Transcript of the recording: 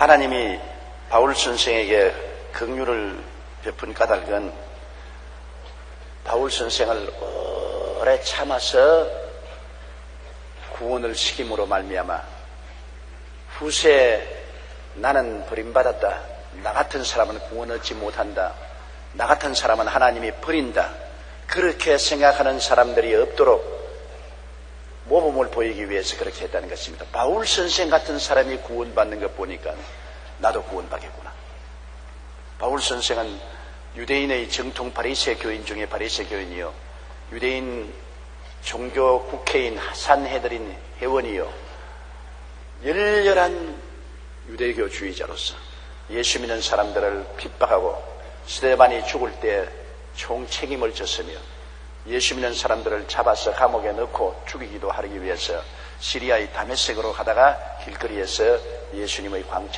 하나님이 바울 선생에게 긍휼을 베푼 까닭은 바울 선생을 오래 참아서 구원을 시킴으로 말미암아 후세 나는 버림받았다. 나 같은 사람은 구원 얻지 못한다. 나 같은 사람은 하나님이 버린다. 그렇게 생각하는 사람들이 없도록 보이기 위해서 그렇게 했다는 것입니다. 바울 선생 같은 사람이 구원받는 것 보니까 나도 구원받겠구나. 바울 선생은 유대인의 정통 바리새 교인 중에 바리새 교인이요. 유대인 종교 국회인 산헤드린 회원이요. 열렬한 유대교주의자로서 예수 믿는 사람들을 핍박하고 스테반이 죽을 때 총 책임을 졌으며 예수 믿는 사람들을 잡아서 감옥에 넣고 죽이기도 하기 위해서 시리아의 다메섹으로 가다가 길거리에서 예수님의 광채